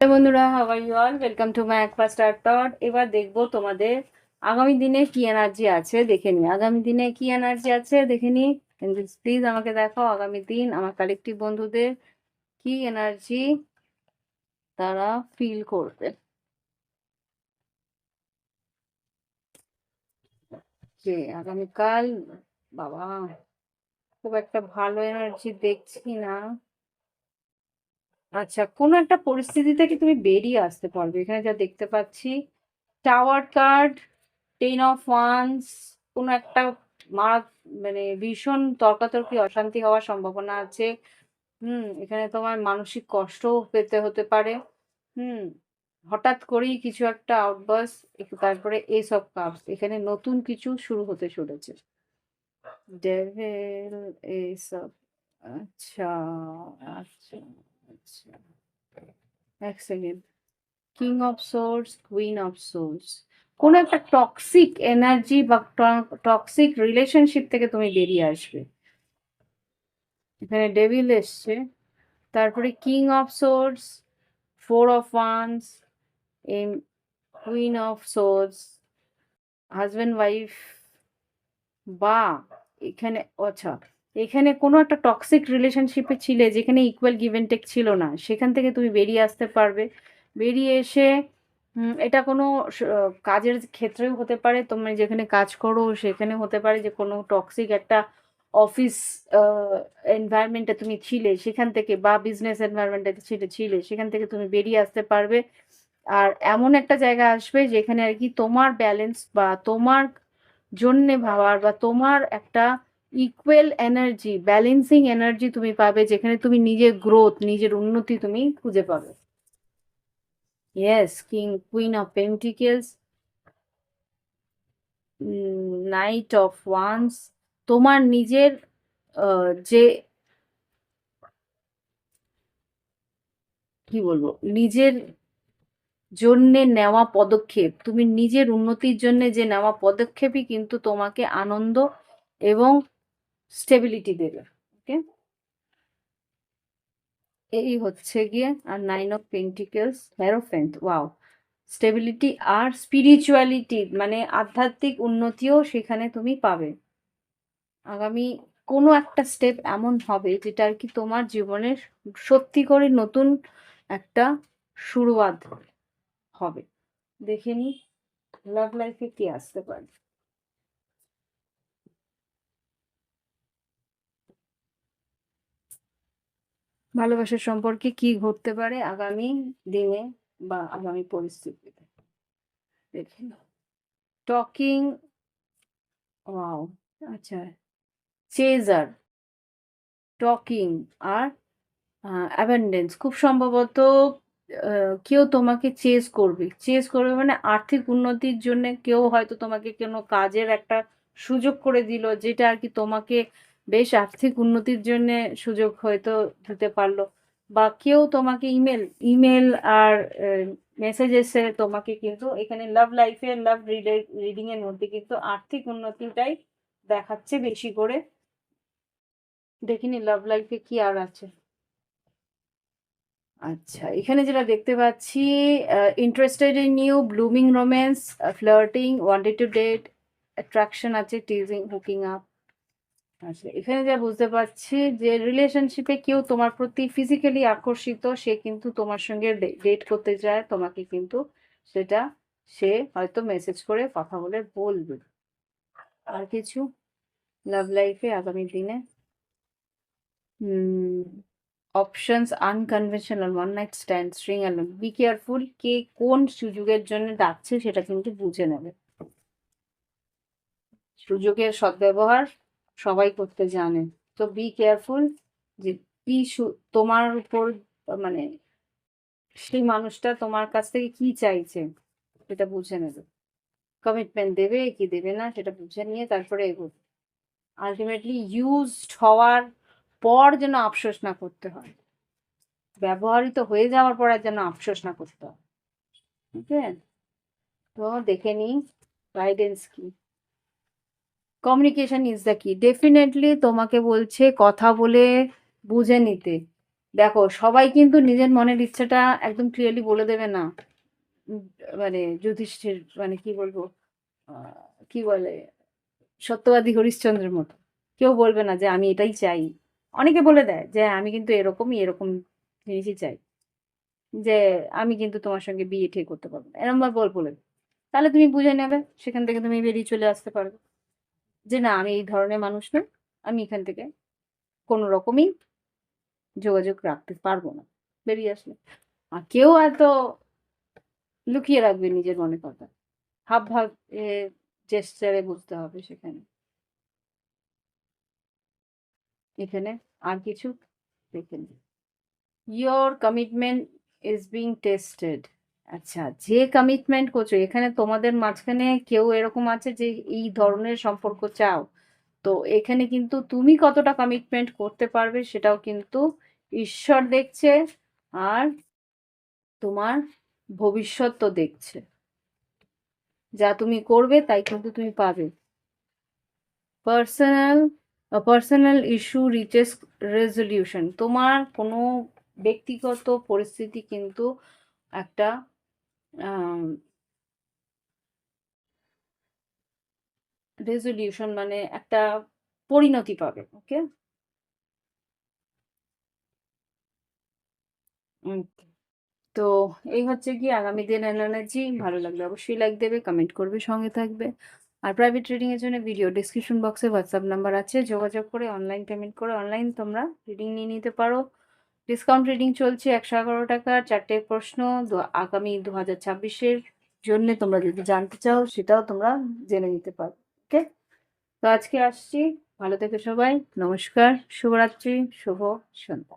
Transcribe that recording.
Hello বন্ধুরা how are you all welcome to my একপা star টট এবার দেখব তোমাদের আগামী দিনে কি এনার্জি আছে, দেখে নি আগামী দিনে কি এনার্জি আছে, দেখে নি প্লিজ আমাকে দেখাও আগামী দিন আমার কালেকটিভ বন্ধুদের কি এনার্জি তারা ফিল করবে। যে আগামীকাল, বাবা, খুব একটা ভালো এনার্জি দেখছি না। আচ্ছা কোনো একটা পরিস্থিতি থেকে তুমি বেরিয়ে আসতে পারবে। এখানে যা দেখতে পাচ্ছি tower card ten of wands কোনো একটা মারা মানে ভীষণ তর্কাতর্কি, অশান্তি হওয়ার সম্ভাবনা আছে। হুম, এখানে তোমার মানসিক কষ্টও পেতে হতে পারে। হুম, হঠাৎ করেই কিছু একটা আউটবাস তারপরে এসব কাপস এখানে নতুন কিছু শুরু হতে চলেছে। ডেভিল এইসব আচ্ছা আচ্ছা আচ্ছা। এক king of swords queen of swords কোনো একটা টক্সিক এনার্জি বা টক্সিক রিলেশনশিপ থেকে তুমি বেরিয়ে আসবে। এখানে ডেভিল এসছে। তারপরে king of swords four of wands M queen of swords husband wife বা এখানে আচ্ছা। এখানে কোনো একটা টক্সিক রিলেশনশিপে ছিলে যেখানে ইকুয়াল গিভেন টেক ছিল না, সেখান থেকে তুমি বেরিয়ে আসতে পারবে। বেরিয়ে এসে এটা কোনো কাজের ক্ষেত্রেও হতে পারে। তুমি যেখানে কাজ করো সেখানে হতে পারে যে কোনো টক্সিক একটা অফিস এনভায়রনমেন্টে তুমি ছিলে, সেখান থেকে বা বিজনেস এনভায়রনমেন্টে ছিলে ছিলে, সেখান থেকে তুমি বেরিয়ে আসতে পারবে। আর এমন একটা জায়গা আসবে যেখানে আর কি তোমার ব্যালেন্স বা তোমার জন্যে ভাবার বা তোমার একটা ইকুয়াল এনার্জি ব্যালেন্সিং এনার্জি তুমি পাবে যেখানে তুমি নিজের গ্রোথ নিজের উন্নতি তুমি খুঁজে পাবে। Yes king queen of pentacles knight of wands তোমার নিজের যে কি বলব, নিজের জন্যে নেওয়া পদক্ষেপ, তুমি নিজের উন্নতির জন্য যে নেওয়া পদক্ষেপই কিন্তু তোমাকে আনন্দ এবং স্টেবিলিটি দেবে ওকে এই হচ্ছে গিয়ে আর nine of pentacles hierophant wow stability R spirituality মানে আধ্যাত্মিক উন্নতিও সেখানে তুমি পাবে। আগামী কোনো একটা স্টেপ এমন হবে যেটা আর কি তোমার জীবনের সত্যি করে নতুন একটা শুরুয়াত হবে। দেখে নি লাভ লাইফে কি আসতে পারে। ভালোবাসার সম্পর্কে কি ঘটতে পারে আগামী দিনে বা আগামী পরিস্থিতিতে? দেখে টকিং ওয়াও আচ্ছা। চেজার টকিং আর অ্যাভেন্ডেন্স খুব সম্ভবত কেউ তোমাকে চেজ করবে। চেজ করবে মানে আর্থিক উন্নতির জন্য কেউ হয়তো তোমাকে কোনো কাজের একটা সুযোগ করে দিল যেটা আর কি তোমাকে বেশ আর্থিক উন্নতির জন্য সুযোগ হয়তো দিতে পারল। বা কেউ তোমাকে ইমেল ইমেল আর মেসেজ এসে তোমাকে কিন্তু এখানে লাভ লাইফে লাভ রিডিং এর মধ্যে কিন্তু আর্থিক উন্নতিটাই দেখাচ্ছে বেশি করে। দেখিনি লাভ লাইফে কি আর আছে। আচ্ছা এখানে যেটা দেখতে পাচ্ছি interested in new blooming romance flirting wanted to date attraction আছে টিজিং হুকিং আপ আচ্ছা এখানে যা বুঝতে পারছি যে রিলেশনশিপে কেউ তোমার প্রতি ফিজিক্যালি আকর্ষিত, সে কিন্তু তোমার সঙ্গে ডেট করতে যায়। তোমাকে কিন্তু সেটা সে হয়তো মেসেজ করে কথা বলে বলবে। আর কিছু? লাভ লাইফে আগামী দিনে? Options unconventional one night stand string alone be careful কে কোন সুযোগের জন্য ডাকছে সেটা কিন্তু বুঝে নেবে। সুযোগের সদ্ব্যবহার সবাই করতে জানে। তো বি কেয়ারফুল যে কি তোমার উপর মানে সেই মানুষটা তোমার কাছ থেকে কি চাইছে, সেটা বুঝে নেবে। কমিটমেন্ট দেবে কি দেবে না, সেটা বুঝে নিয়ে তারপরে এগোবে। আলটিমেটলি ইউজড হওয়ার পর যেন আফসোস না করতে হয়। ব্যবহারিত হয়ে যাওয়ার পর আর যেন আফসোস না করতে হয়। ঠিক আছে তো দেখে নিই গাইডেন্স কি। Communication is the key definitely তোমাকে বলছে কথা বলে বুঝে নিতে। দেখো, সবাই কিন্তু নিজের মনের ইচ্ছাটা একদম ক্লিয়ারলি বলে দেবে না। মানে যুধিষ্ঠির মানে কি বলব কি বলে, সত্যবাদী হরিশ্চন্দ্রের মতো। কেউ বলবে না যে, আমি এটাই চাই। অনেকে বলে দেয় যে, আমি কিন্তু এরকমই, এরকম জিনিসই চাই। যে, আমি কিন্তু তোমার সঙ্গে বিয়ে ঠিক করতে পারব ভাবে বল বলে। তাহলে তুমি বুঝে নেবে, সেখান থেকে তুমি বেরিয়ে চলে আসতে পারবে। যে না, আমি এই ধরনের মানুষ নই আমি এখান থেকে কোনো রকমই যোগাযোগ রাখতে পারব না। বেরিয়ে আসলে। আর কেউ এত লুকিয়ে রাখবে নিজের মনে কথা। হাব ভাব এ জেস্টারে বুঝতে হবে সেখানে। এখানে আর কিছু দেখে নিই কমিটমেন্ট ইজ বিং টেস্টেড আচ্ছা যে কমিটমেন্ট করছ, এখানে তোমাদের মাঝখানে কেউ এরকম আছে যে এই ধরনের সম্পর্ক চাও? তো এখানে কিন্তু তুমি কতটা কমিটমেন্ট করতে পারবে সেটাও কিন্তু ঈশ্বর দেখছে আর তোমার ভবিষ্যৎ তো দেখছে। যা তুমি করবে তাই কিন্তু তুমি পাবে। Personal personal issue reaches resolution তোমার কোনো ব্যক্তিগত পরিস্থিতি কিন্তু একটা রেজলিউশন মানে একটা পরিণতি পাবে ওকে তো এই হচ্ছে কি আগামী দিন এনার্জি ভালো লাগলে অবশ্যই লাইক দেবে কমেন্ট করবে, সঙ্গে থাকবে। আর প্রাইভেট ট্রেডিং এর জন্য ভিডিও ডিসক্রিপশন বক্সে হোয়াটসঅ্যাপ নাম্বার আছে, যোগাযোগ করে অনলাইন পেমেন্ট করে অনলাইন তোমরা রিডিং নিয়ে নিতে পারো। ডিসকাউন্ট রিডিং চলছে একশো এগারো টাকার চারটে প্রশ্ন আগামী দু হাজার ছাব্বিশের জন্য তোমরা যদি জানতে চাও, সেটাও তোমরা জেনে নিতে পারো ওকে তো আজকে আসছি। ভালো থেকে সবাই। নমস্কার। শুভরাত্রি। শুভ সন্ধ্যা।